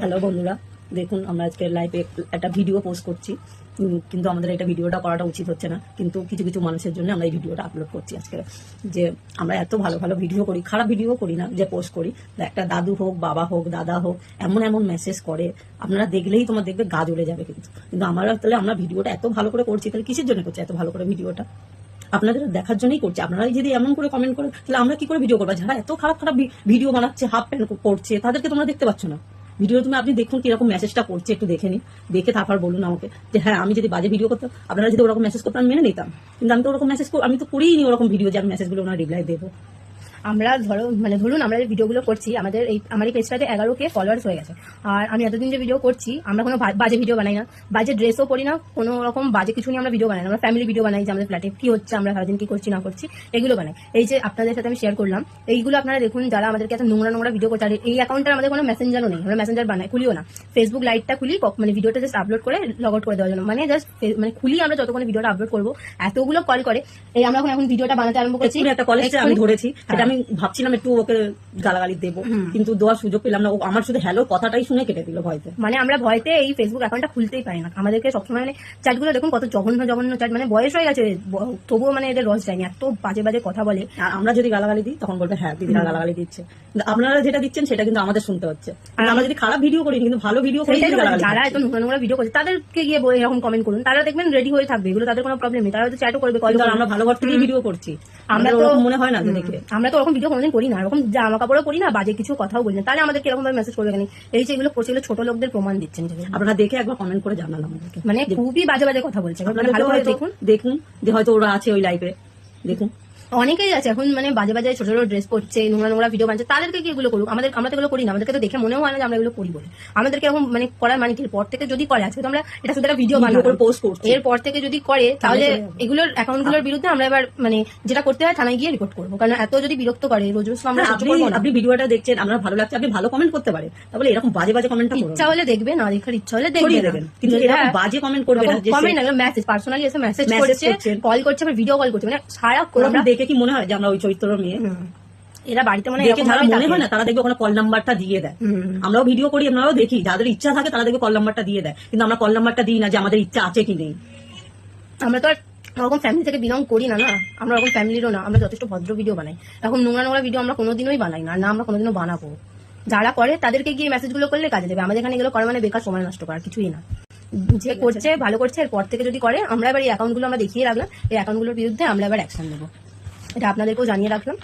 Hello বন্ধুরা, দেখুন আমরা আজকে লাইভে একটা ভিডিও পোস্ট করছি। কিন্তু আমাদের এটা ভিডিওটা করাটা উচিত হচ্ছে না। কিন্তু কিছু কিছু মানুষের জন্য আমরা এই ভিডিওটা আপলোড করছি আজকে। যে আমরা এত ভালো ভালো ভিডিও করি, খারাপ ভিডিও করি না, যে পোস্ট করি। একটা দাদু হোক, বাবা হোক, দাদা হোক, এমন এমন মেসেজ করে। আপনারা দেখলেই তোমার দেখবে গা জ্বলে যাবে কিন্তু। কিন্তু আমরা তাহলে আমরা ভিডিওটা এত ভালো করে করছি, তাহলে কিসের জন্য করছি এত ভালো করে ভিডিওটা আপনাদের দেখার জন্যই করছে। আপনারাই যদি এমন করে কমেন্ট করেন তাহলে আমরা কি করে ভিডিও করব? যারা এত খারাপ খারাপ ভিডিও বানাচ্ছে হাফ প্যান্ট করছে, তাদেরকে তোমরা দেখতে পাচ্ছ না। ভিডিও তুমি আপনি দেখুন কীরকম মেসেজটা করছে, একটু দেখে নিন। দেখে তারপর বলুন আমাকে যে হ্যাঁ আমি যদি বাজে ভিডিও করতাম আপনারা যদি ওরকম মেসেজ করতাম মেনে নিতাম। কিন্তু আমি তো ওরকম মেসেজ আমি তো করিই নি ওরকম ভিডিও যে আমি মেসেজগুলো ওনার রিপ্লাই দেবো। আমরা ধরো মানে ধরুন আমরা যে ভিডিওগুলো করছি আমাদের এই আমার এই পেজটাতে এগারো কে ফলোয়ার্স হয়ে গেছে। আর আমি এতদিন যে ভিডিও করছি আমরা কোনো বাজে ভিডিও বানাই না। বাজে ড্রেসও পরি না কোনো রকম বাজে কিছু নিয়ে আমরা ভিডিও বানাই না। আমরা ফ্যামিলি ভিডিও বানাই যে আমাদের ফ্ল্যাটে কি হচ্ছে আমরা সারাদিন কি করছি না করছি এগুলো বানাই। এই যে আপনাদের সাথে আমি শেয়ার করলাম এইগুলো আপনারা দেখুন যারা আমাদেরকে এত নোংরা নোংরা ভিডিও করছে। আর এই অ্যাকাউন্টে আমাদের কোনো মেসেঞ্জারও নেই আমরা মেসেঞ্জার বানাই খুলিও না। ফেসবুক লাইটটা খুলি মানে ভিডিওটা জাস্ট আপলোড করে লগ আউট করে দেওয়ার জন্য। মানে জাস্ট মানে খুলি আমরা যতক্ষণ ভিডিওটা আপলোড করব। এতগুলো কল করে। এই আমরা এখন এখন ভিডিওটা বানাতে আরম্ভ করছি। একটা কলেজে আমি ধরেছি। সেটা। আমি ভাবছিলাম একটু ওকে গালাগালি দেবো। কিন্তু দেওয়ার সুযোগ পেলাম না। ও আমার শুধু হ্যালো কথাটাই শুনে কেটে দিল ভয়তে। মানে আমরা ভয়তে এই ফেসবুক অ্যাকাউন্টটা খুলতেই পারি না। আমাদেরকে সবসময় মানে চ্যাটগুলো দেখুন কত জঘন্য জঘন্য চ্যাট মানে বয়স হয়ে গেছে তবুও মানে এদের রস যায়নি। এত বাজে বাজে কথা বলে। আর আমরা যদি গালাগালি দিই তখন বলবে হ্যাঁ দিদিরা গালাগালি দিচ্ছে। আপনারা যেটা দিচ্ছেন সেটা কিন্তু আমাদের শুনতে হচ্ছে। আর আমরা যদি খারাপ ভিডিও করি কিন্তু ভালো ভিডিও করি গালাগালি যারা এত নোংরা নোংরা ভিডিও করছে তাদেরকে গিয়ে এরকম কমেন্ট করুন। তারা দেখবেন রেডি হয়ে থাকবে এগুলো তাদের কোনো প্রবলেম নেই। তারা হয়তো চ্যাটও করবে কল আমরা ভালো ঘর থেকে ভিডিও করছি। আমরা আমরা তো- মনে হয় না দেখে আমরা তো ওরকম ভিডিও কোনোদিন করি না এরকম জামা কাপড়ও করি না বাজে কিছু কথাও বলি না তাহলে আমাদেরকে এরকম ভাবে মেসেজ করবে কেন? এই যে এগুলো করছে ছোট লোকদের প্রমাণ দিচ্ছেন। আপনারা দেখে একবার কমেন্ট করে জানান আমাদেরকে। মানে খুবই বাজে বাজে কথা বলছে। ভালো করে দেখুন। দেখুন যে হয়তো ওরা আছে ওই লাইফে দেখুন। অনেকেই আছে এখন মানে বাজে বাজে ছোট ছোট ড্রেস পরছে নোংরা নোংরা ভিডিও বানছে তাদেরকে কি এগুলো করুক? আমাদের আমরা তো এগুলো করি না আমাদেরকে তো দেখে মনেও হয় না যে আমরা এগুলো করি বলে। আমাদেরকে এরকম মানে করার মানে কি? পর থেকে যদি করে আজকে তো আমরা এটা শুধু একটা ভিডিও বানাবো করে পোস্ট করছি। এরপর থেকে যদি করে তাহলে। এগুলোর অ্যাকাউন্টগুলোর বিরুদ্ধে আমরা এবার মানে যেটা করতে হয় থানায় গিয়ে রিপোর্ট করব। কারণ এত যদি বিরক্ত করে রোজ রোজ আমরা হ্যাঁ, আপনি ভিডিওটা দেখছেন আমরা ভালো লাগছে আপনি ভালো কমেন্ট করতে পারেন। তাহলে এরকম বাজে বাজে কমেন্ট ইচ্ছা হলে দেখবে না দেখার ইচ্ছা হলে দেখবে কিন্তু এরকম বাজে কমেন্ট করবে না কমেন্ট না মেসেজ পার্সোনালি এসে মেসেজ করছে কল করছে আবার ভিডিও কল করছে। মানে সারা আমরা দেখে কি মনে হয় যে আমরা ওই চরিত্র মেয়ে? এরা বাড়িতে মানে দেখে যারা মনে হয় না তারা দেখবে ওখানে কল নাম্বারটা দিয়ে দেয়। আমরাও ভিডিও করি আমরাও দেখি যাদের ইচ্ছা থাকে তারা দেখবে কল নাম্বারটা দিয়ে দেয়। কিন্তু আমরা কল নাম্বারটা দিই না যে আমাদের ইচ্ছা আছে কি নেই। আমরা তো আর ওরকম ফ্যামিলি থেকে বিলং করি না না? আমরা ওরকম ফ্যামিলিরও না আমরা যথেষ্ট ভদ্র ভিডিও বানাই। এখন নোংরা নোংরা ভিডিও আমরা কোনোদিনই বানাই না না আমরা কোনোদিনও বানাবো। যারা করে তাদেরকে গিয়ে মেসেজগুলো করলে কাজে দেবে। আমাদের এখানে এগুলো করে মানে বেকার সময় নষ্ট করার কিছুই না। যে করছে ভালো করছে এরপর থেকে যদি করে আমরা এবার এই অ্যাকাউন্টগুলো আমরা দেখিয়ে রাখলাম এই অ্যাকাউন্টগুলোর বিরুদ্ধে আমরা এবার অ্যাকশন নেব। এটা আপনাদেরকেও জানিয়ে রাখলাম।